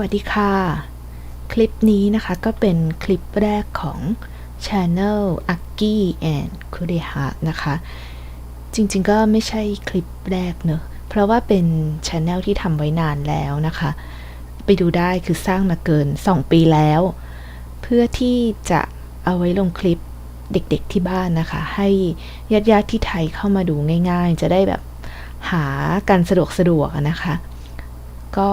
สวัสดีค่ะ คลิปนี้นะคะก็เป็นคลิปแรกของ Channel a k g i and k u d e h a นะคะ จริงๆก็ไม่ใช่คลิปแรกเนอะเพราะว่าเป็น Channel ที่ทำไว้นานแล้วนะคะ ไปดูได้คือสร้างมาเกิน 2 ปีแล้ว เพื่อที่จะเอาไว้ลงคลิปเด็กๆที่บ้านนะคะ ให้ญาติๆที่ไทยเข้ามาดูง่ายๆ จะได้แบบหากันสะดวกสะดวกนะคะ ก็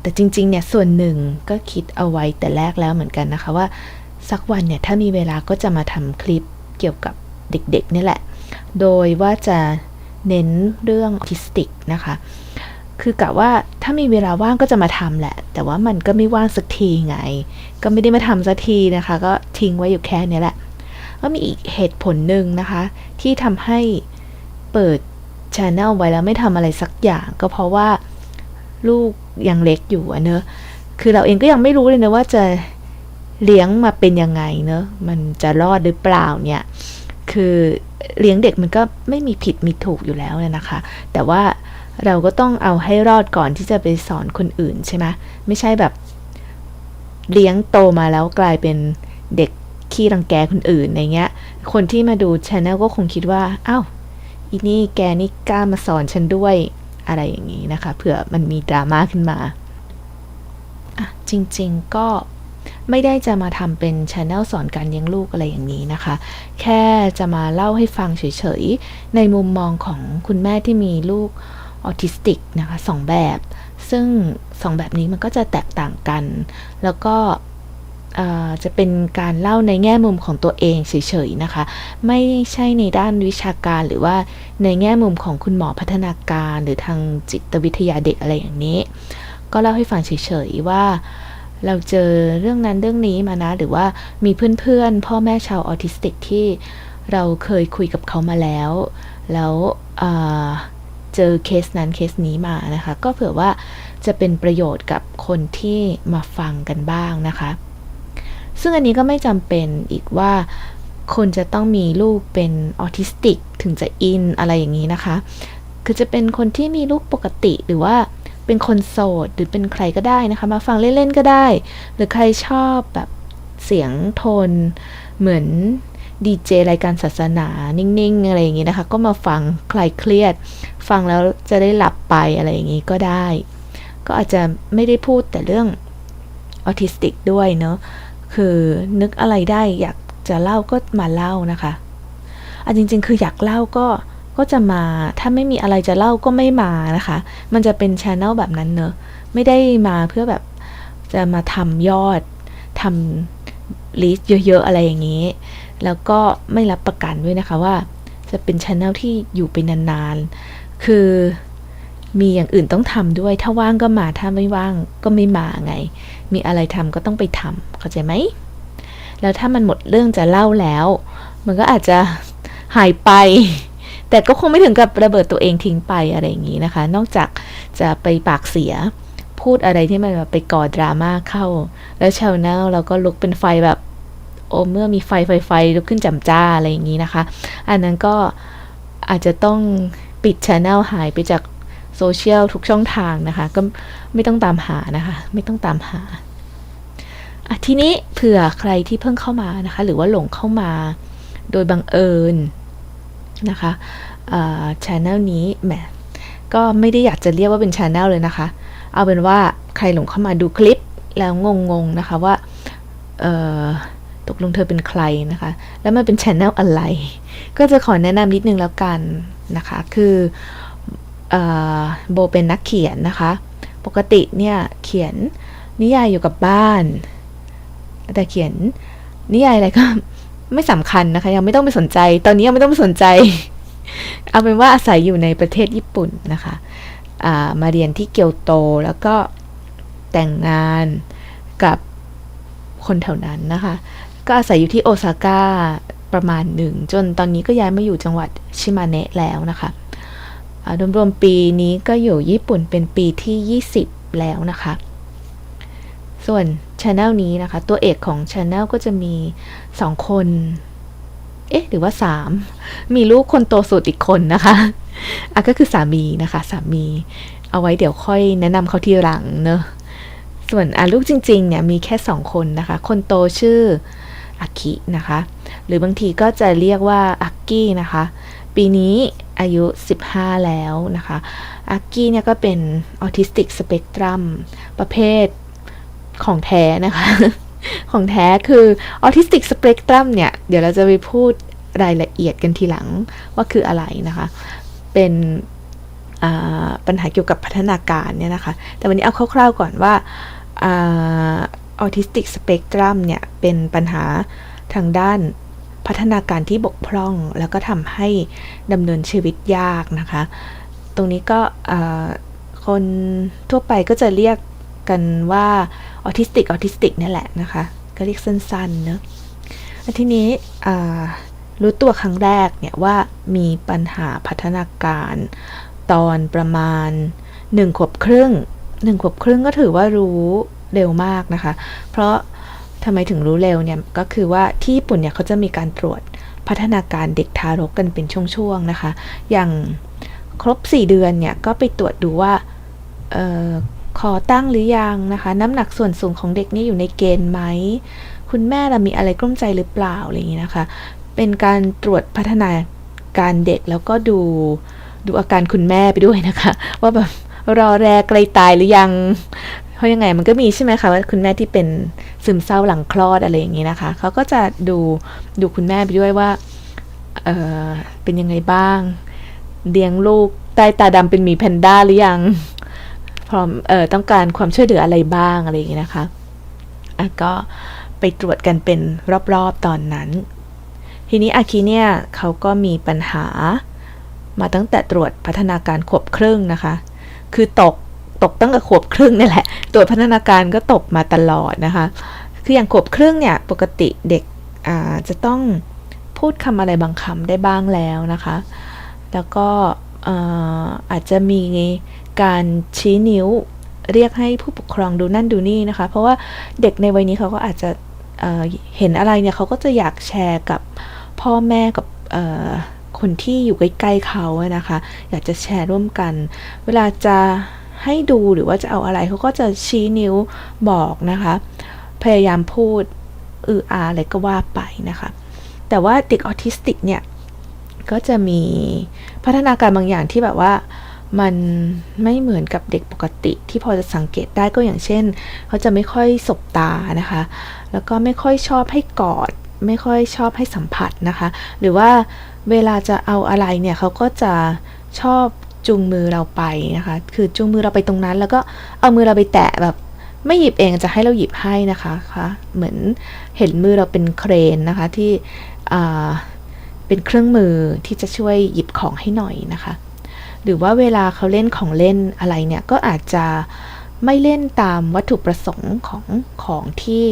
แต่จริงๆเนี่ยส่วนหนึ่งก็คิดเอาไว้แต่แรกแล้วเหมือนกันนะคะว่าสักวันเนี่ยถ้ามีเวลาก็จะมาทำคลิปเกี่ยวกับเด็กๆนี่แหละ โดยว่าจะเน้นเรื่องออทิสติกนะคะ คือกะว่าถ้ามีเวลาว่างก็จะมาทำแหละ แต่ว่ามันก็ไม่ว่างสักทีไง ก็ไม่ได้มาทำสักทีนะคะ ก็ทิ้งไว้อยู่แค่นี้แหละ ก็มีอีกเหตุผลหนึ่งนะคะ ที่ทำให้เปิดช anel ไว้แล้วไม่ทำอะไรสักอย่าง ก็เพราะว่าลูก ยังเล็กอยู่อะเนอะคือเราเองก็ยังไม่รู้เลยนะว่าจะเลี้ยงมาเป็นยังไงเนอะมันจะรอดหรือเปล่าเนี่ยคือเลี้ยงเด็กมันก็ไม่มีผิดมีถูกอยู่แล้วนะคะ แต่ว่าเราก็ต้องเอาให้รอดก่อนที่จะไปสอนคนอื่นใช่ไหมไม่ใช่แบบ เลี้ยงโตมาแล้วกลายเป็นเด็กขี้รังแกคนอื่นอะไรเงี้ย คนที่มาดูช anel ก็คงคิดว่าอ้าวอีนี่แกนี่กล้ามาสอนฉันด้วย อะไรอย่างนี้นะคะเผื่อมันมีดราม่าขึ้นมาอะจริงๆก็ไม่ได้จะมาทำเป็นช anel สอนการเลี้ยงลูกอะไรอย่างนี้นะคะ แค่จะมาเล่าให้ฟังเฉยๆ ในมุมมองของคุณแม่ที่มีลูกออทิสติกนะคะสองแบบ ซึ่งสองแบบนี้มันก็จะแตกต่างกัน แล้วก็ จะเป็นการเล่าในแง่มุมของตัวเองเฉยๆนะคะ ไม่ใช่ในด้านวิชาการหรือว่าในแง่มุมของคุณหมอพัฒนาการหรือทางจิตวิทยาเด็กอะไรอย่างนี้ ก็เล่าให้ฟังเฉยๆว่าเราเจอเรื่องนั้นเรื่องนี้มานะ หรือว่ามีเพื่อนๆ พ่อแม่ชาวออทิสติกที่เราเคยคุยกับเขามาแล้ว แล้วเจอเคสนั้นเคสนี้มานะคะ ก็เผื่อว่าจะเป็นประโยชน์กับคนที่มาฟังกันบ้างนะคะ ซึ่งอันนี้ก็ไม่จำเป็นอีกว่าคนจะต้องมีลูกเป็นออทิสติกถึงจะอินอะไรอย่างนี้นะคะ คือจะเป็นคนที่มีลูกปกติหรือว่าเป็นคนโสดหรือเป็นใครก็ได้นะคะ มาฟังเล่นๆก็ได้ หรือใครชอบแบบเสียงโทนเหมือนดีเจรายการศาสนานิ่งๆ อะไรอย่างนี้นะคะ ก็มาฟังคลายเครียด ฟังแล้วจะได้หลับไปอะไรอย่างนี้ก็ได้ ก็อาจจะไม่ได้พูดแต่เรื่องออทิสติกด้วยเนาะ คือนึกอะไรได้อยากจะเล่าก็มาเล่านะคะอะจริง ๆ คืออยากเล่าก็ก็จะมาถ้าไม่มีอะไรจะเล่าก็ไม่มานะคะ มันจะเป็นช anel แบบนั้นเนอะไม่ได้มาเพื่อแบบจะมาทำยอดทำลิสต์เยอะ ๆ อะไรอย่างนี้ แล้วก็ไม่รับประกันด้วยนะคะว่า จะเป็นช anel ที่อยู่ไปนาน ๆ คือ มีอย่างอื่นต้องทำด้วย ถ้าว่างก็มา ถ้าไม่ว่างก็ไม่มาไง มีอะไรทำก็ต้องไปทำเข้าใจไหม แล้วถ้ามันหมดเรื่องจะเล่าแล้ว มันก็อาจจะหายไป แต่ก็คงไม่ถึงกับระเบิดตัวเองทิ้งไปอะไรอย่างนี้นะคะ นอกจากจะไปปากเสีย พูดอะไรที่มันแบบไปก่อดราม่าเข้า แล้วชาวแนลเราก็ลุกเป็นไฟแบบ โอ้เมื่อมีไฟไฟไฟลุกขึ้นจำจ้าอะไรอย่างนี้นะคะ อันนั้นก็อาจจะต้องปิดช anel หายไปจาก โซเชียลทุกช่องทางนะคะ ก็ไม่ต้องตามหานะคะ ไม่ต้องตามหาอะทีนี้เผื่อใครที่เพิ่งเข้ามานะคะ หรือว่าหลงเข้ามาโดยบังเอิญนะคะช anel นี้แหมก็ไม่ได้อยากจะเรียกว่าเป็นช anel เลยนะคะ เอาเป็นว่าใครหลงเข้ามาดูคลิปแล้วงงๆนะคะว่าตกลงเธอเป็นใครนะคะ แล้วมันเป็นช anel อะไร ก็จะขอแนะนำนิดนึงแล้วกันนะคะ คือ โบเป็นนักเขียนนะคะ ปกติเนี่ยเขียนนิยายอยู่กับบ้าน แต่เขียนนิยายอะไรก็ไม่สำคัญนะคะ ยังไม่ต้องไปสนใจ ตอนนี้ยังไม่ต้องไปสนใจ เอาเป็นว่าอาศัยอยู่ในประเทศญี่ปุ่นนะคะามาเรียนที่เกียวโตแล้วก็แต่งงานกับคนแถวนั้นนะคะ ก็อาศัยอยู่ที่โอซาก้าประมาณหนึ่ง จนตอนนี้ก็ย้ายมาอยู่จังหวัดชิมาเนะแล้วนะคะ รวมๆปีนี้ก็อยู่ญี่ปุ่นเป็นปีที่ 20 แล้วนะคะ ส่วน Channel นี้นะคะ ตัวเอกของ Channel ก็จะมี 2 คน เอ๊ะ หรือว่า 3 มีลูกคนโตสุดอีกคนนะคะอะก็คือสามีนะคะ สามีเอาไว้เดี๋ยวค่อยแนะนำเขาทีหลังเนอะส่วนอะลูกจริงๆเนี่ยมีแค่สองคนนะคะ คนโตชื่ออากินะคะ หรือบางทีก็จะเรียกว่าอากี้นะคะ ปีนี้ อายุ 15 แล้วนะคะอากี้เนี่ยก็เป็นออทิสติกสเปกตรัมประเภทของแท้นะคะ ของแท้คือออทิสติกสเปกตรัมเนี่ย เดี๋ยวเราจะไปพูดรายละเอียดกันทีหลังว่าคืออะไรนะคะ เป็นปัญหาเกี่ยวกับพัฒนาการเนี่ยนะคะ แต่วันนี้เอาคร่าวๆก่อนว่าออทิสติกสเปกตรัมเนี่ย เป็นปัญหาทางด้าน พัฒนาการที่บกพร่อง แล้วก็ทำให้ดำเนินชีวิตยากนะคะ ตรงนี้ก็คนทั่วไปก็จะเรียกกันว่าออทิสติกออทิสติกนี่แหละนะคะ ก็เรียกสั้นๆเนอะทีนี้รู้ตัวครั้งแรกเนี่ยว่ามีปัญหาพัฒนาการ ตอนประมาณ1ขวบครึ่ง1ขวบครึ่งก็ถือว่ารู้เร็วมากนะคะ เพราะ ทำไมถึงรู้เร็วเนี่ยก็คือว่าที่ญี่ปุ่นเนี่ยเขาจะมีการตรวจพัฒนาการเด็กทารกกันเป็นช่วงๆนะคะ อย่างครบ 4 เดือนเนี่ยก็ไปตรวจดูว่าเอ่อคอตั้งหรือยังนะคะ น้ำหนักส่วนสูงของเด็กนี่อยู่ในเกณฑ์ไหม คุณแม่เรามีอะไรกลุ้มใจหรือเปล่าอะไรอย่างนี้นะคะ เป็นการตรวจพัฒนาการเด็กแล้วก็ดูดูอาการคุณแม่ไปด้วยนะคะ ว่าแบบรอแรไกลตายหรือยัง ราะยังไงมันก็มีใช่ไหมคะว่าคุณแม่ที่เป็นซึมเศร้าหลังคลอดอะไรอย่างนี้นะคะเขาก็จะดูดูคุณแม่ไปด้วยว่าเออเป็นยังไงบ้างเลี้ยงลูกใต้ตาดำเป็นหมีแพนด้าหรือยังพร้อมเออต้องการความช่วยเหลืออะไรบ้างอะไรอย่างนี้นะคะอะก็ไปตรวจกันเป็นรอบๆตอนนั้น ทีนี้อาคีเนี่ยเขาก็มีปัญหามาตั้งแต่ตรวจพัฒนาการขวบครึ่งนะคะ คือตก ตกตั้งแต่ขวบครึ่งนี่แหละตรวพัฒนาการก็ตกมาตลอดนะคะ คืออย่างขวบครึ่งเนี่ยปกติเด็กจะต้องพูดคำอะไรบางคำได้บ้างแล้วนะคะ แล้วก็อาอาจจะมีการชี้นิ้วเรียกให้ผู้ปกครองดูนั่นดูนี่นะคะ เพราะว่าเด็กในวัยนี้เขาก็อาจจะเเห็นอะไรเนี่ยเขาก็จะอยากแชร์กับพ่อแม่กับคนที่อยู่ใกล้ๆเขานะคะ อยากจะแชร์ร่วมกัน เวลาจะ ให้ดูหรือว่าจะเอาอะไรเขาก็จะชี้นิ้วบอกนะคะ พยายามพูดอืออาอะไรก็ว่าไปนะคะ แต่ว่าเด็กออทิสติกเนี่ย ก็จะมีพัฒนาการบางอย่างที่แบบว่ามันไม่เหมือนกับเด็กปกติที่พอจะสังเกตได้ก็อย่างเช่น เขาจะไม่ค่อยสบตานะคะ แล้วก็ไม่ค่อยชอบให้กอด ไม่ค่อยชอบให้สัมผัสนะคะ หรือว่าเวลาจะเอาอะไรเนี่ยเขาก็จะชอบ จูงมือเราไปนะคะ คือจูงมือเราไปตรงนั้น แล้วก็เอามือเราไปแตะแบบไม่หยิบเองจะให้เราหยิบให้นะคะคะเหมือนเห็นมือเราเป็นเครนนะคะที่เป็นเครื่องมือที่จะช่วยหยิบของให้หน่อยนะคะ หรือว่าเวลาเขาเล่นของเล่นอะไรเนี่ยก็อาจจะไม่เล่นตามวัตถุประสงค์ของของที่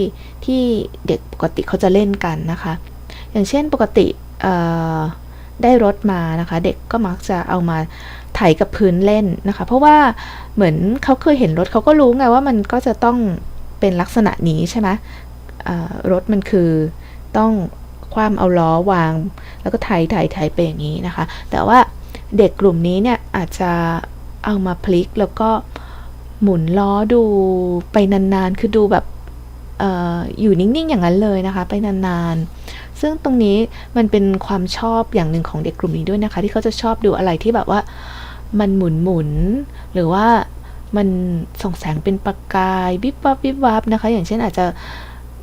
ที่เด็กปกติเขาจะเล่นกันนะคะ อย่างเช่นปกติได้รถมานะคะ เด็กก็มักจะเอามา ถกับพื้นเล่นนะคะ เพราะว่าเหมือนเขาเคยเห็นรถเขาก็รู้ไงว่ามันก็จะต้องเป็นลักษณะนี้ใช่ไหมรถมันคือต้องคว่ำเอาล้อวาง แล้วก็ไถไถไถไปอย่างนี้นะคะ แต่ว่าเด็กกลุ่มนี้เนี่ยอาจจะเอามาพลิกแล้วก็หมุนล้อดูไปนานๆ คือดูแบบออยู่นิ่งๆอย่างนั้นเลยนะคะ ไปนานๆ ซึ่งตรงนี้มันเป็นความชอบอย่างหนึ่งของเด็กกลุ่มนี้ด้วยนะคะ ที่เขาจะชอบดูอะไรที่แบบว่า มันหมุนหมุนหรือว่ามันส่องแสงเป็นประกายวิบวับวิบวับนะคะ อย่างเช่นอาจจะ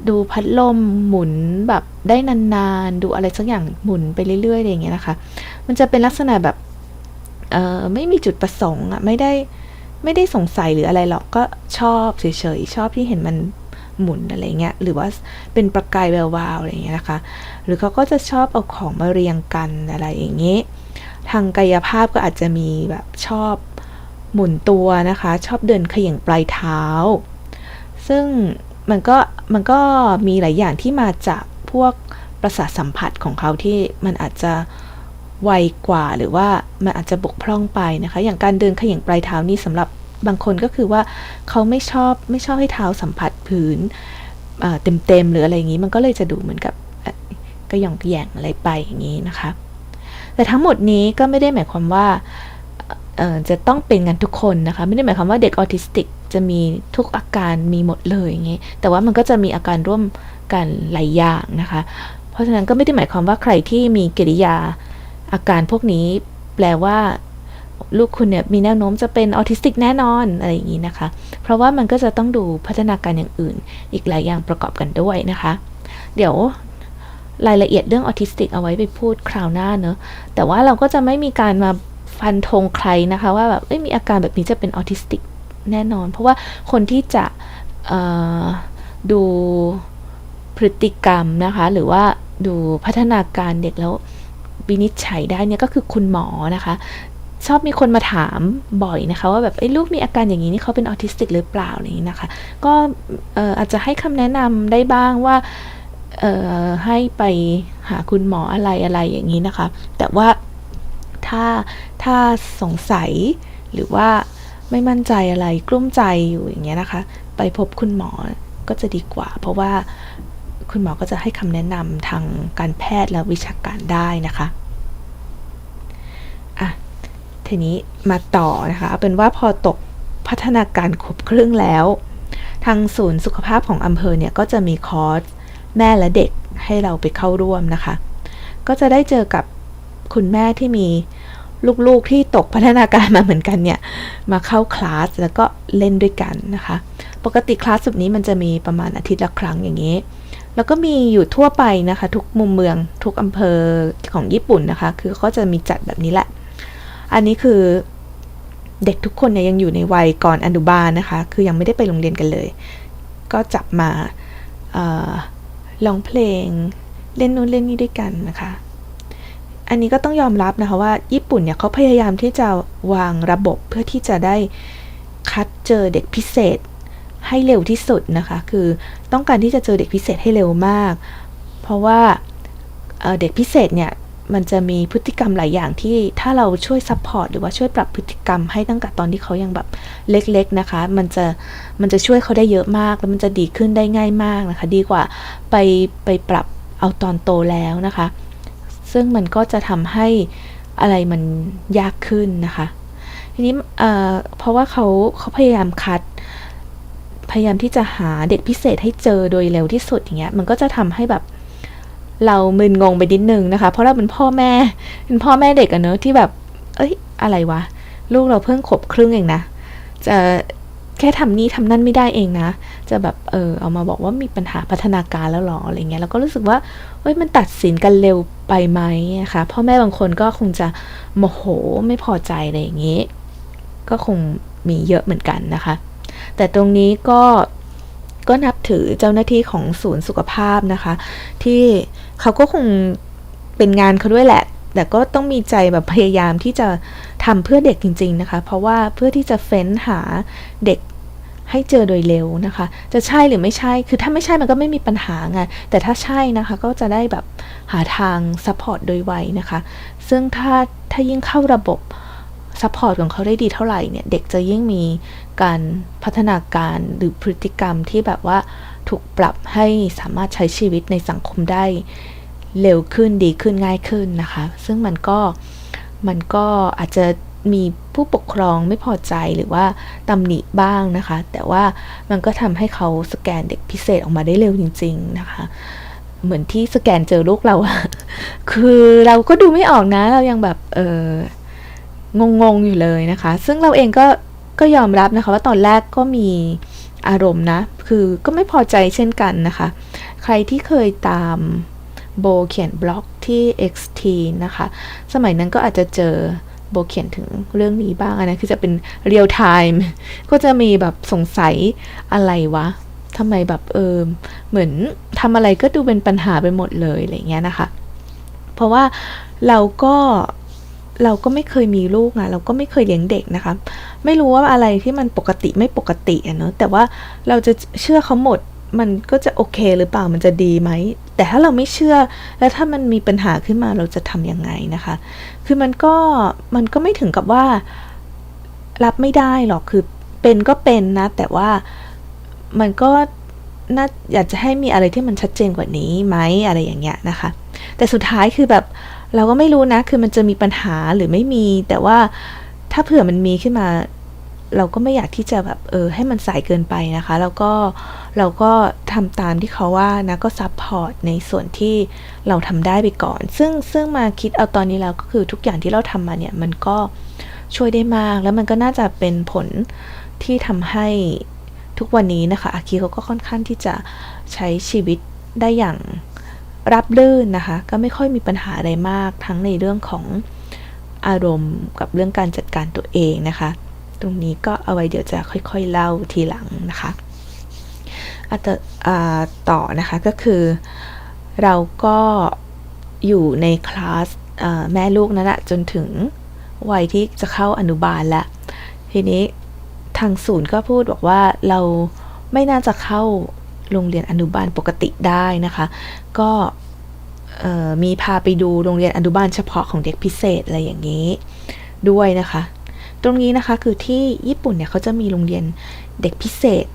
ดูพัดลมหมุนแบบได้นานๆ ดูอะไรสักอย่างหมุนไปเรื่อยๆอะไรอย่างเงี้ยนะคะ มันจะเป็นลักษณะแบบเออไม่มีจุดประสงค์อะไม่ได้ไม่ได้สงสัยหรืออะไรหรอกก็ชอบเฉยๆชอบที่เห็นมันหมุนอะไรเงี้ยหรือว่าเป็นประกายแวววาวอะไรเงี้ยนะคะ หรือเขาก็จะชอบเอาของมาเรียงกันอะไรอย่างเงี้ย ทางกายภาพก็อาจจะมีแบบชอบหมุนตัวนะคะ ชอบเดินเขย่งปลายเท้า ซึ่งมันก็มันก็มีหลายอย่างที่มาจากพวกประสาทสัมผัสของเขาที่มันอาจจะไวกว่าหรือว่ามันอาจจะบกพร่องไปนะคะ อย่างการเดินเขย่งปลายเท้านี่สำหรับบางคนก็คือว่าเขาไม่ชอบไม่ชอบให้เท้าสัมผัสพื้นเต็มเต็มๆหรืออะไรอย่างนี้ มันก็เลยจะดูเหมือนกับกระหย่องกระแย่งอะไรไปอย่างนี้นะคะ แต่ทั้งหมดนี้ก็ไม่ได้หมายความว่าจะต้องเป็นกันทุกคนนะคะ ไม่ได้หมายความว่าเด็กออทิสติกจะมีทุกอาการมีหมดเลยอย่างงี้แต่ว่ามันก็จะมีอาการร่วมกันหลายอย่างนะคะ เพราะฉะนั้นก็ไม่ได้หมายความว่าใครที่มีกิริยาอาการพวกนี้แปลว่าลูกคุณเนี่ยมีแนวโน้มจะเป็นออทิสติกแน่นอนอะไรอย่างนี้นะคะ เพราะว่ามันก็จะต้องดูพัฒนาการอย่างอื่น อีกหลายอย่างประกอบกันด้วยนะคะ เดี๋ยว รายละเอียดเรื่องออทิสติกเอาไว้ไปพูดคราวหน้าเนอะแต่ว่าเราก็จะไม่มีการมาฟันธงใครนะคะ ว่าแบบมีอาการแบบนี้จะเป็นออทิสติกแน่นอน เพราะว่าคนที่จะดูพฤติกรรมนะคะ หรือว่าดูพัฒนาการเด็กแล้ววินิจฉัยได้เนี่ยก็คือคุณหมอนะคะ ชอบมีคนมาถามบ่อยนะคะ ว่าแบบไอ้ลูกมีอาการอย่างนี้นี่เขาเป็นออทิสติกหรือเปล่าอะไรอย่างนี้นะคะ ก็เอ่อาจจะให้คำแนะนำได้บ้างว่า ให้ไปหาคุณหมออะไรอะไรอย่างนี้นะคะ แต่ว่าถ้าถ้าสงสัยหรือว่าไม่มั่นใจอะไรกลุ้มใจอยู่อย่างเงี้ยนะคะ ไปพบคุณหมอก็จะดีกว่า เพราะว่าคุณหมอก็จะให้คำแนะนำทางการแพทย์และวิชาการได้นะคะอะทีนี้มาต่อนะคะเอาเป็นว่าพอตกพัฒนาการครบครึ่งแล้ว ทางศูนย์สุขภาพของอำเภอเนี่ยก็จะมีคอร์ส แม่และเด็กให้เราไปเข้าร่วมนะคะ ก็จะได้เจอกับคุณแม่ที่มีลูกๆที่ตกพัฒนาการมาเหมือนกันเนี่ย มาเข้าคลาสแล้วก็เล่นด้วยกันนะคะ ปกติคลาสแบบนี้มันจะมีประมาณอาทิตย์ละครั้งอย่างนี้ แล้วก็มีอยู่ทั่วไปนะคะ ทุกมุมเมืองทุกอำเภอของญี่ปุ่นนะคะ คือเขาจะมีจัดแบบนี้แหละ อันนี้คือเด็กทุกคนเนี่ยยังอยู่ในวัยก่อนอนุบาลนะคะ คือยังไม่ได้ไปโรงเรียนกันเลย ก็จับมา ร้องเพลง เล่นนู้นเล่นนี่ด้วยกันนะคะ อันนี้ก็ต้องยอมรับนะคะว่าญี่ปุ่นเนี่ยเขาพยายามที่จะวางระบบเพื่อที่จะได้คัดเจอเด็กพิเศษให้เร็วที่สุดนะคะ คือต้องการที่จะเจอเด็กพิเศษให้เร็วมาก เพราะว่าเอ่อเด็กพิเศษเนี่ย มันจะมีพฤติกรรมหลายอย่างที่ถ้าเราช่วยซัพพอร์ตหรือว่าช่วยปรับพฤติกรรมให้ตั้งแต่ตอนที่เขายังแบบเล็กๆนะคะ มันจะมันจะช่วยเขาได้เยอะมาก แล้วมันจะดีขึ้นได้ง่ายมากนะคะ ดีกว่าไปไปปรับเอาตอนโตแล้วนะคะ ซึ่งมันก็จะทำให้อะไรมันยากขึ้นนะคะ ทีนี้เอ่อเพราะว่าเขาเขาพยายามคัด พยายามที่จะหาเด็กพิเศษให้เจอโดยเร็วที่สุดอย่างเงี้ยมันก็จะทำให้แบบ เรามึนงงไปนิดนึงนะคะ เพราะเราเป็นพ่อแม่เป็นพ่อแม่เด็กอะเนอะที่แบบ เอ้ย อะไรวะ ลูกเราเพิ่งขบครึ่งเองนะ จะแค่ทำนี่ทำนั่นไม่ได้เองนะ จะแบบเออเอามาบอกว่ามีปัญหาพัฒนาการแล้วหรออะไรเงี้ยแล้วก็รู้สึกว่าเอ้ยมันตัดสินกันเร็วไปไหมนะคะพ่อแม่บางคนก็คงจะโมโหไม่พอใจอะไรอย่างงี้ ก็คงมีเยอะเหมือนกันนะคะ แต่ตรงนี้ก็ก็นับถือเจ้าหน้าที่ของศูนย์สุขภาพนะคะ ที่ เขาก็คงเป็นงานเขาด้วยแหละ แต่ก็ต้องมีใจแบบพยายามที่จะทำเพื่อเด็กจริง ๆนะคะ เพราะว่าเพื่อที่จะเฟ้นหาเด็กให้เจอโดยเร็วนะคะ จะใช่หรือไม่ใช่ คือถ้าไม่ใช่มันก็ไม่มีปัญหาไง แต่ถ้าใช่นะคะก็จะได้แบบหาทางซัพพอร์ตโดยไวนะคะ ซึ่งถ้าถ้ายิ่งเข้าระบบ ซัพพอร์ตของเขาได้ดีเท่าไหร่เนี่ย เด็กจะยิ่งมีการพัฒนาการหรือพฤติกรรมที่แบบว่าถูกปรับให้สามารถใช้ชีวิตในสังคมได้เร็วขึ้นดีขึ้นง่ายขึ้นนะคะ ซึ่งมันก็มันก็อาจจะมีผู้ปกครองไม่พอใจหรือว่าตำหนิบ้างนะคะ แต่ว่ามันก็ทำให้เขาสแกนเด็กพิเศษออกมาได้เร็วจริง ๆนะคะ เหมือนที่สแกนเจอลูกเรา คือเราก็ดูไม่ออกนะ เรายังแบบเออ งงๆอยู่เลยนะคะ ซึ่งเราเองก็ก็ยอมรับนะคะว่าตอนแรกก็มีอารมณ์นะ คือก็ไม่พอใจเช่นกันนะคะ ใครที่เคยตามโบเขียนบล็อกที่ XT นะคะ สมัยนั้นก็อาจจะเจอโบเขียนถึงเรื่องนี้บ้างอันนั้นคือจะเป็นเรียลไทม์ก็จะมีแบบสงสัยอะไรวะทำไมแบบเออเหมือนทำอะไรก็ดูเป็นปัญหาไปหมดเลยอะไรเงี้ยนะคะ เพราะว่าเราก็ เราก็ไม่เคยมีลูกอะเราก็ไม่เคยเลี้ยงเด็กนะคะ ไม่รู้ว่าอะไรที่มันปกติไม่ปกติอะเนาะแต่ว่าเราจะเชื่อเขาหมดมันก็จะโอเคหรือเปล่ามันจะดีไหม แต่ถ้าเราไม่เชื่อ แล้วถ้ามันมีปัญหาขึ้นมาเราจะทำยังไงนะคะ คือมันก็มันก็ไม่ถึงกับว่ารับไม่ได้หรอกคือเป็นก็เป็นนะ แต่ว่ามันก็น่าอยากจะให้มีอะไรที่มันชัดเจนกว่านี้ไหมอะไรอย่างเงี้ยนะคะ แต่สุดท้ายคือแบบ เราก็ไม่รู้นะ คือมันจะมีปัญหาหรือไม่มี แต่ว่าถ้าเผื่อมันมีขึ้นมา เราก็ไม่อยากที่จะแบบเออให้มันสายเกินไปนะคะ แล้วก็เราก็ทำตามที่เขาว่านะก็ซัพพอร์ตในส่วนที่เราทำได้ไปก่อน ซึ่งซึ่งมาคิดเอาตอนนี้แล้วก็คือทุกอย่างที่เราทำมาเนี่ยมันก็ช่วยได้มาก แล้วมันก็น่าจะเป็นผลที่ทำให้ทุกวันนี้นะคะอาคีเขาก็ค่อนข้างที่จะใช้ชีวิตได้อย่าง รับรื่นนะคะ ก็ไม่ค่อยมีปัญหาอะไรมากทั้งในเรื่องของอารมณ์กับเรื่องการจัดการตัวเองนะคะ ตรงนี้ก็เอาไว้เดี๋ยวจะค่อยๆเล่าทีหลังนะคะอาตต่อนะคะก็คือเราก็อยู่ในคลาสแม่ลูกนั่นแหละจนถึงวัยที่จะเข้าอนุบาลแล้วทีนี้ทางศูนย์ก็พูดบอกว่าเราไม่น่าจะเข้า โรงเรียนอนุบาลปกติได้นะคะ ก็มีพาไปดูโรงเรียนอนุบาลเฉพาะของเด็กพิเศษอะไรอย่างนี้ด้วยนะคะ ตรงนี้นะคะคือที่ญี่ปุ่นเนี่ยเขาจะมีโรงเรียนเด็กพิเศษ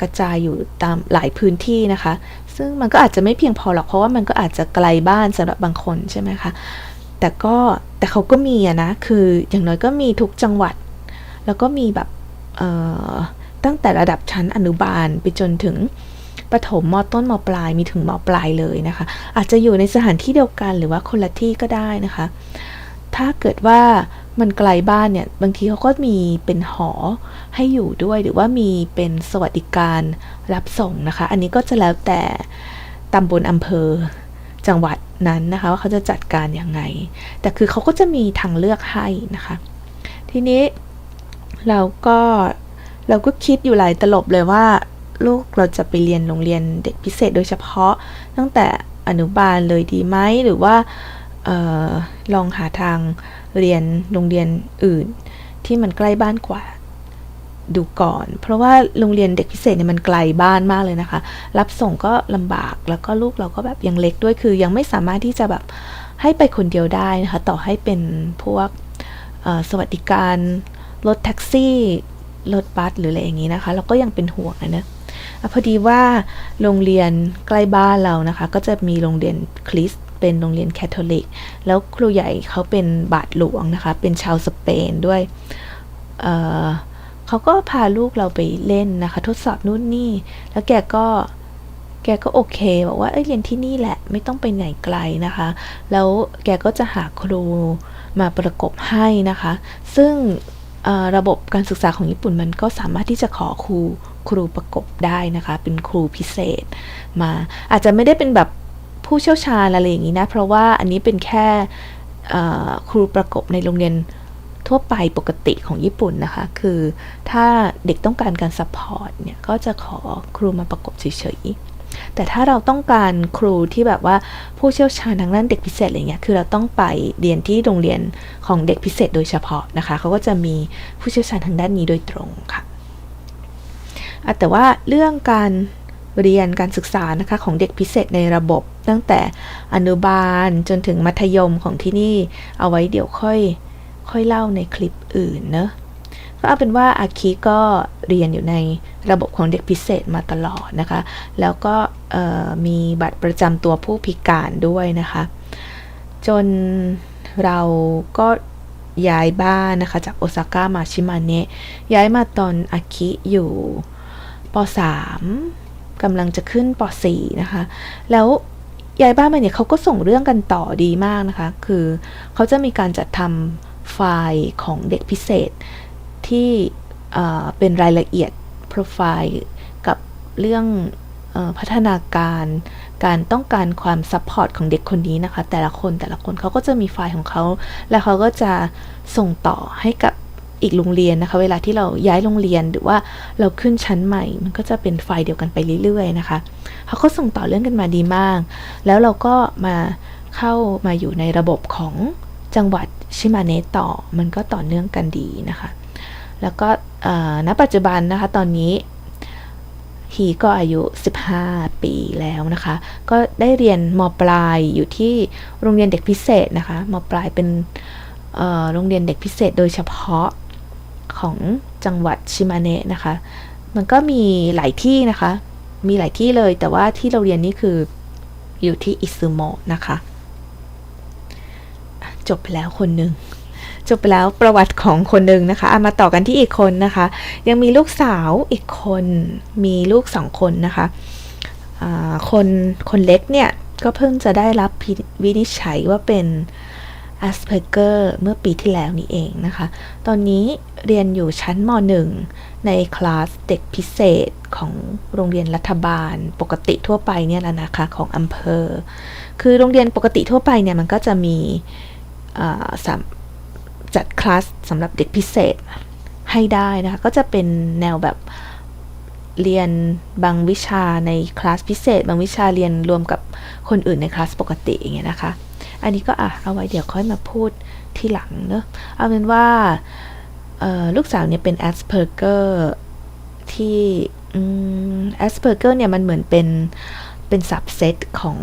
กระจายอยู่ตามหลายพื้นที่นะคะ ซึ่งมันก็อาจจะไม่เพียงพอหรอกเพราะว่ามันก็อาจจะไกลบ้านสำหรับบางคนใช่ไหมคะแต่ก็แต่เขาก็มีอะนะคืออย่างน้อยก็มีทุกจังหวัด แล้วก็มีแบบ ตั้งแต่ระดับชั้นอนุบาลไปจนถึงประถมมต้นมปลายมีถึงมปลายเลยนะคะ อาจจะอยู่ในสถานที่เดียวกันหรือว่าคนละที่ก็ได้นะคะ ถ้าเกิดว่ามันไกลบ้านเนี่ยบางทีเขาก็มีเป็นหอให้อยู่ด้วยหรือว่ามีเป็นสวัสดิการรับส่งนะคะ อันนี้ก็จะแล้วแต่ตำบลอำเภอจังหวัดนั้นนะคะว่าเขาจะจัดการยังไง แต่คือเขาก็จะมีทางเลือกให้นะคะ ทีนี้เราก็ เราก็คิดอยู่หลายตลบเลยว่า ลูกเราจะไปเรียนโรงเรียนเด็กพิเศษโดยเฉพาะ ตั้งแต่อนุบาลเลยดีไหมหรือว่าออลองหาทางเรียนโรงเรียนอื่น ที่มันใกล้บ้านกว่าดูก่อน เพราะว่าโรงเรียนเด็กพิเศษเนี่ยมันไกลบ้านมากเลยนะคะ รับส่งก็ลำบากแล้วก็ลูกเราก็แบบยังเล็กด้วยคือ ยังไม่สามารถที่จะแบบให้ไปคนเดียวได้นะคะ ต่อให้เป็นพวกสวัสดิการรถแท็กซี่ รถบัสหรืออะไรอย่างนี้นะคะ เราก็ยังเป็นห่วงนะพอดีว่าโรงเรียนใกล้บ้านเรานะคะ ก็จะมีโรงเรียนคริสเป็นโรงเรียนแคทอลิก แล้วครูใหญ่เขาเป็นบาทหลวงนะคะ เป็นชาวสเปนด้วยเเขาก็พาลูกเราไปเล่นนะคะ ทดสอบนู่นนี่ แล้วแกก็แกก็โอเคบอกว่าเอ้ยเรียนที่นี่แหละไม่ต้องไปไหนไกลนะคะ แล้วแกก็จะหาครูมาประกบให้นะคะ ซึ่ง ระบบการศึกษาของญี่ปุ่นมันก็สามารถที่จะขอครูครูประกบได้นะคะ เป็นครูพิเศษมาอาจจะไม่ได้เป็นแบบผู้เชี่ยวชาญอะไรอย่างนี้นะ เพราะว่าอันนี้เป็นแค่ครูประกบในโรงเรียนทั่วไปปกติของญี่ปุ่นนะคะ คือถ้าเด็กต้องการการซัพพอร์ตเนี่ย ก็จะขอครูมาประกบเฉยๆ แต่ถ้าเราต้องการครูที่แบบว่าผู้เชี่ยวชาญทางด้านเด็กพิเศษอะไรเงี้ย คือเราต้องไปเรียนที่โรงเรียนของเด็กพิเศษโดยเฉพาะนะคะ เขาก็จะมีผู้เชี่ยวชาญทางด้านนี้โดยตรงค่ะแต่ว่าเรื่องการเรียนการศึกษานะคะของเด็กพิเศษในระบบ ตั้งแต่อนุบาลจนถึงมัธยมของที่นี่ เอาไว้เดี๋ยวค่อยค่อยเล่าในคลิปอื่นเนอะ ก็เอาเป็นว่าอาคิก็เรียนอยู่ในระบบของเด็กพิเศษมาตลอดนะคะ แล้วก็มีบัตรประจำตัวผู้พิการด้วยนะคะ จนเราก็ย้ายบ้านนะคะ จากโอซาก้ามาชิมาเนะย้ายมาตอนอาคิอยู่ป .3 กำลังจะขึ้นป .4 นะคะ แล้วย้ายบ้านมาเนี่ยเขาก็ส่งเรื่องกันต่อดีมากนะคะ คือเขาจะมีการจัดทำไฟล์ของเด็กพิเศษ ที่เป็นรายละเอียดโปรไฟล์กับเรื่องพัฒนาการการต้องการความซัพพอร์ตของเด็กคนนี้นะคะ แต่ละคนแต่ละคนเขาก็จะมีไฟล์ของเขา แล้วเขาก็จะส่งต่อให้กับอีกโรงเรียนนะคะ เวลาที่เราย้ายโรงเรียนหรือว่าเราขึ้นชั้นใหม่ มันก็จะเป็นไฟล์เดียวกันไปเรื่อยๆนะคะเขาก็ส่งต่อเรื่องกันมาดีมาก แล้วเราก็มาเข้ามาอยู่ในระบบของจังหวัดชิมาเนะต่อ มันก็ต่อเนื่องกันดีนะคะ แล้วก็ณปัจจุบันนะคะตอนนี้ฮีก็อายุ 15 ปีแล้วนะคะ ก็ได้เรียนมปลายอยู่ที่โรงเรียนเด็กพิเศษนะคะมปลายเป็นโรงเรียนเด็กพิเศษโดยเฉพาะของจังหวัดชิมาเนะนะคะ มันก็มีหลายที่นะคะ มีหลายที่เลย แต่ว่าที่เราเรียนนี่คืออยู่ที่อิซุโมะนะคะ จบไปแล้วคนหนึ่ง จบไปแล้วประวัติของคนหนึ่งนะคะเอามาต่อกันที่อีกคนนะคะ ยังมีลูกสาวอีกคนมีลูกสองคนนะคะคนคนเล็กเนี่ยก็เพิ่งจะได้รับวินิจฉัยว่าเป็น Asperger เมื่อปีที่แล้วนี่เองนะคะ ตอนนี้เรียนอยู่ชั้นม .1 ในคลาสเด็กพิเศษของโรงเรียนรัฐบาลปกติทั่วไปเนี่ยแหละนะคะของอำเภอ คือโรงเรียนปกติทั่วไปเนี่ยมันก็จะมีาสาม จัดคลาสสำหรับเด็กพิเศษให้ได้นะคะ ก็จะเป็นแนวแบบเรียนบางวิชาในคลาสพิเศษ บางวิชาเรียนรวมกับคนอื่นในคลาสปกติอย่างเงี้ยนะคะ อันนี้ก็อะเอาไว้เดี๋ยวค่อยมาพูดทีหลังเนอะเอาเป็นว่าลูกสาวเนี่ยเป็น Asperger ที่แอืม Asperger เนี่ยมันเหมือนเป็นเป็น subset ของ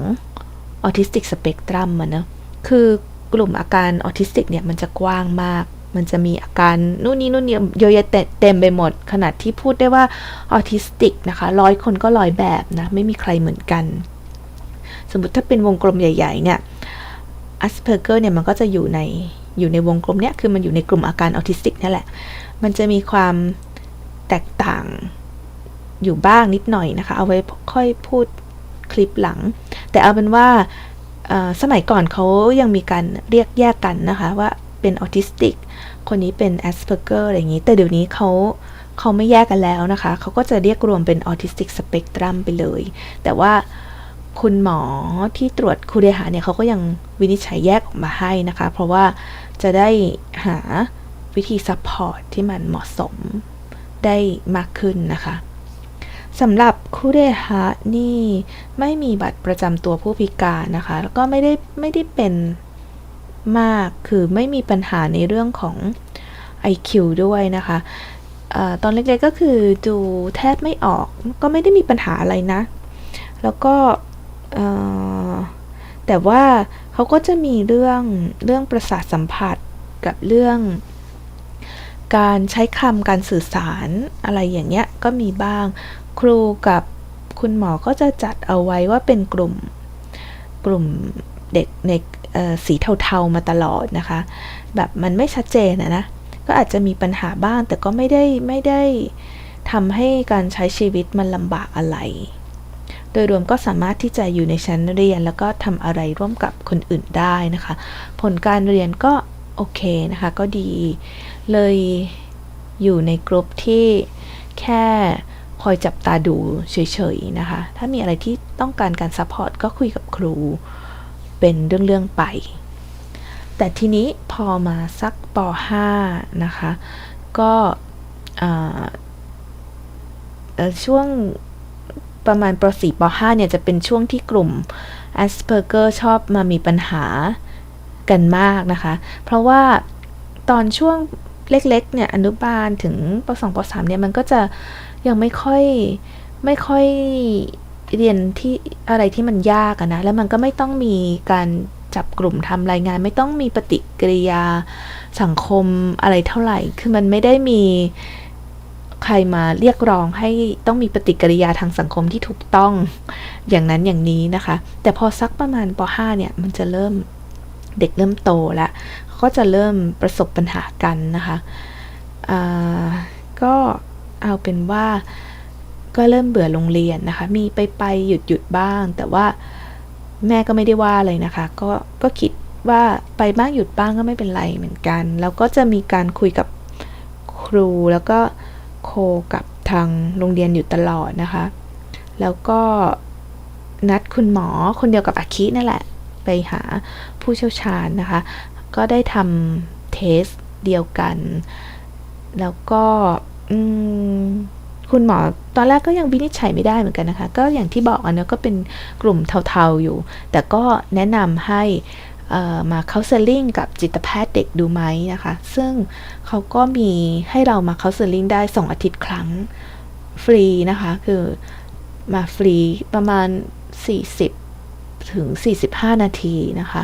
ออทิสติกสเปกตรัมอะเนอะคือ กลุ่มอาการออทิสติกเนี่ยมันจะกว้างมาก มันจะมีอาการนู่นนี่นู่นนี่เยอะแยะเต็มไปหมด ขนาดที่พูดได้ว่าออทิสติกนะคะร้อยคนก็ร้อยแบบนะ ไม่มีใครเหมือนกัน สมมติถ้าเป็นวงกลมใหญ่ ๆ เนี่ย Asperger เนี่ยมันก็จะอยู่ในอยู่ในวงกลมเนี้ยคือมันอยู่ในกลุ่มอาการออทิสติกนั่นแหละ มันจะมีความแตกต่างอยู่บ้างนิดหน่อยนะคะ เอาไว้ค่อยพูดคลิปหลัง แต่เอาเป็นว่า สมัยก่อนเขายังมีการเรียกแยกกันนะคะว่าเป็นออทิสติก คนนี้เป็น Asperger อร์อะไรอย่างนี้ แต่เดี๋ยวนี้เขาเขาไม่แยกกันแล้วนะคะ เขาก็จะเรียกรวมเป็นออทิสติกสเปกตรัมไปเลย แต่ว่าคุณหมอที่ตรวจคูเรหาเนี่ยเขาก็ยังวินิจฉัยแยกออกมาให้นะคะ เพราะว่าจะได้หาวิธีซัพพอร์ตที่มันเหมาะสมได้มากขึ้นนะคะ สำหรับคูเรหะนี่ไม่มีบัตรประจำตัวผู้พิการนะคะ แล้วก็ไม่ได้ไม่ได้เป็นมากคือไม่มีปัญหาในเรื่องของ IQ ด้วยนะคะอตอนเล็กๆก็คือดูแทบไม่ออกก็ไม่ได้มีปัญหาอะไรนะ แล้วก็แต่ว่าเขาก็จะมีเรื่องเรื่องประสาทสัมผัสกับเรื่อง การใช้คำการสื่อสารอะไรอย่างเงี้ยก็มีบ้าง ครูกับคุณหมอก็จะจัดเอาไว้ว่าเป็นกลุ่มกลุ่มเด็กในสีเทาๆมาตลอดนะคะ แบบมันไม่ชัดเจนนะนะ ก็อาจจะมีปัญหาบ้าง แต่ก็ไม่ได้ไม่ได้ทำให้การใช้ชีวิตมันลำบากอะไร โดยรวมก็สามารถที่จะอยู่ในชั้นเรียน แล้วก็ทำอะไรร่วมกับคนอื่นได้นะคะ ผลการเรียนก็โอเคนะคะ ก็ดีเลยอยู่ในกลุ่มที่แค่ คอยจับตาดูเฉยๆนะคะ ถ้ามีอะไรที่ต้องการการซัพพอร์ตก็คุยกับครู เป็นเรื่องๆไป แต่ทีนี้พอมาสักป .5 นะคะ ก็ช่วงประมาณป .4 ป .5 เนี่ยจะเป็นช่วงที่กลุ่ม Asperger ชอบมามีปัญหากันมากนะคะ เพราะว่าตอนช่วงเล็กๆเนี่ยอนุบาลถึงป .2 ป .3 เนี่ยมันก็จะ ยังไม่ค่อยไม่ค่อยเรียนที่อะไรที่มันยากอะนะ แล้วมันก็ไม่ต้องมีการจับกลุ่มทำรายงาน ไม่ต้องมีปฏิกิริยาสังคมอะไรเท่าไหร่ คือมันไม่ได้มีใครมาเรียกร้องให้ต้องมีปฏิกิริยาทางสังคมที่ถูกต้องอย่างนั้นอย่างนี้นะคะ แต่พอสักประมาณป .5 เนี่ย มันจะเริ่มเด็กเริ่มโตแล้ว ก็จะเริ่มประสบปัญหากันนะคะก็ เอาเป็นว่าก็เริ่มเบื่อโรงเรียนนะคะ มีไปไปหยุดหยุดบ้าง แต่ว่าแม่ก็ไม่ได้ว่าเลยนะคะ ก็ก็คิดว่าไปบ้างหยุดบ้างก็ไม่เป็นไรเหมือนกัน แล้วก็จะมีการคุยกับครูแล้วก็โคกับทางโรงเรียนอยู่ตลอดนะคะ แล้วก็นัดคุณหมอคนเดียวกับอาคินั่นแหละ ไปหาผู้เชี่ยวชาญนะคะ ก็ได้ทำเทสเดียวกัน แล้วก็ คุณหมอตอนแรกก็ยังวินิจฉัยไม่ได้เหมือนกันนะคะ ก็อย่างที่บอกอันนี้ก็เป็นกลุ่มเทาๆอยู่ แต่ก็แนะนำให้มาเคาน์เซลลิ่งกับจิตแพทย์เด็กดูไหมนะคะ ซึ่งเขาก็มีให้เรามาเคาน์เซลลิ่งได้ 2 อาทิตย์ครั้งฟรีนะคะ คือมาฟรีประมาณ 40 ถึง 45 นาทีนะคะ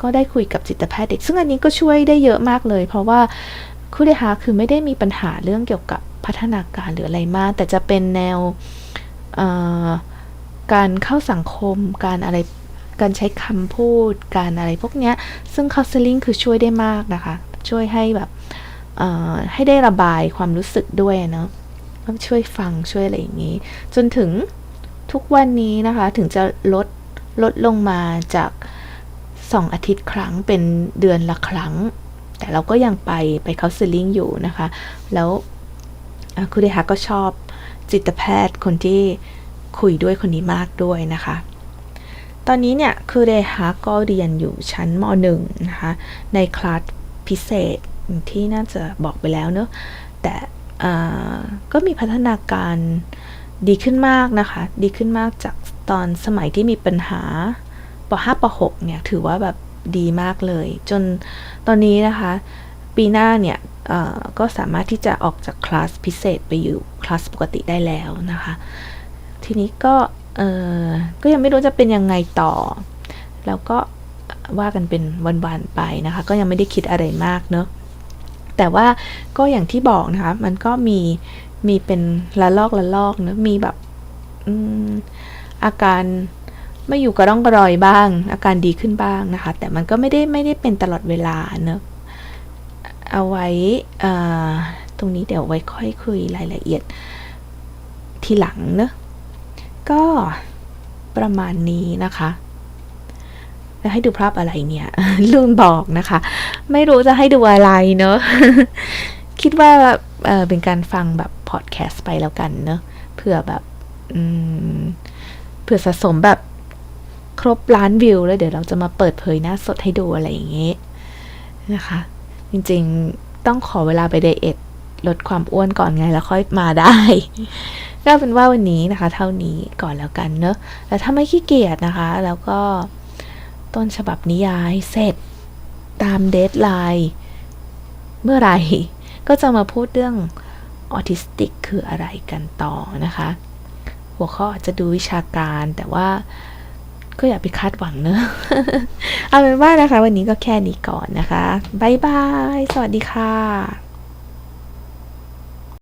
ก็ได้คุยกับจิตแพทย์เด็ก ซึ่งอันนี้ก็ช่วยได้เยอะมากเลย เพราะว่า คุเดฮาคือไม่ได้มีปัญหาเรื่องเกี่ยวกับพัฒนาการหรืออะไรมาก แต่จะเป็นแนวการเข้าสังคม การอะไรการใช้คำพูดการอะไรพวกเนี้ย ซึ่ง counseling คือช่วยได้มากนะคะ ช่วยให้แบบให้ได้ระบายความรู้สึกด้วยเนาะช่วยฟังช่วยอะไรอย่างนี้ จนถึงทุกวันนี้นะคะ ถึงจะลดลดลงมาจาก 2 อาทิตย์ครั้งเป็นเดือนละครั้ง แต่เราก็ยังไปไป counseling อยู่นะคะ แล้วคุณเดฮะก็ชอบจิตแพทย์คนที่คุยด้วยคนนี้มากด้วยนะคะ ตอนนี้เนี่ยคือเดฮะก็เรียนอยู่ชั้นม .1 นะคะ ในคลาสพิเศษที่น่าจะบอกไปแล้วเนอะแต่ก็มีพัฒนาการดีขึ้นมากนะคะ ดีขึ้นมากจากตอนสมัยที่มีปัญหาป .5 ป .6 เนี่ย ถือว่าแบบ ดีมากเลย จนตอนนี้นะคะ ปีหน้าเนี่ยก็สามารถที่จะออกจากคลาสพิเศษไปอยู่คลาสปกติได้แล้วนะคะ ทีนี้ก็ก็ยังไม่รู้จะเป็นยังไงต่อ แล้วก็ว่ากันเป็นวันๆไปนะคะ ก็ยังไม่ได้คิดอะไรมากเนอะแต่ว่าก็อย่างที่บอกนะคะ มันก็มีมีเป็นละลอกละลอกเนอะมีแบบอาการ ไม่อยู่กระร่องกระรอยบ้าง อาการดีขึ้นบ้างนะคะ แต่มันก็ไม่ได้ไม่ได้เป็นตลอดเวลาเนอะเอาไว้ตรงนี้เดี๋ยวไว้ค่อยคุยรายละเอียดทีหลังเนอะก็ประมาณนี้นะคะแล้วให้ดูภาพอะไรเนี่ย ลืมบอกนะคะ ไม่รู้จะให้ดูอะไรเนอะคิดว่าเเป็นการฟังแบบพอดแคสต์ไปแล้วกันเนอะเผื่อแบบเผื่อสะสมแบบ ครบล้านวิว แล้วเดี๋ยวเราจะมาเปิดเผยหน้าสดให้ดูอะไรอย่างเงี้ยนะคะ จริงๆต้องขอเวลาไปไดเอทลดความอ้วนก่อนไงแล้วค่อยมาได้ ก็เป็นว่าวันนี้นะคะ เท่านี้ก่อนแล้วกันเนอะแล้วถ้าไม่ขี้เกียจนะคะ แล้วก็ต้นฉบับนิยายเสร็จตามเดทไลน์เมื่อไหร่ ก็จะมาพูดเรื่องออทิสติกคืออะไรกันต่อนะคะ หัวข้ออาจจะดูวิชาการแต่ว่า ก็อย่าไปคาดหวังเนอะเอาเป็นว่านะคะ วันนี้ก็แค่นี้ก่อนนะคะบ๊ายบาย สวัสดีค่ะ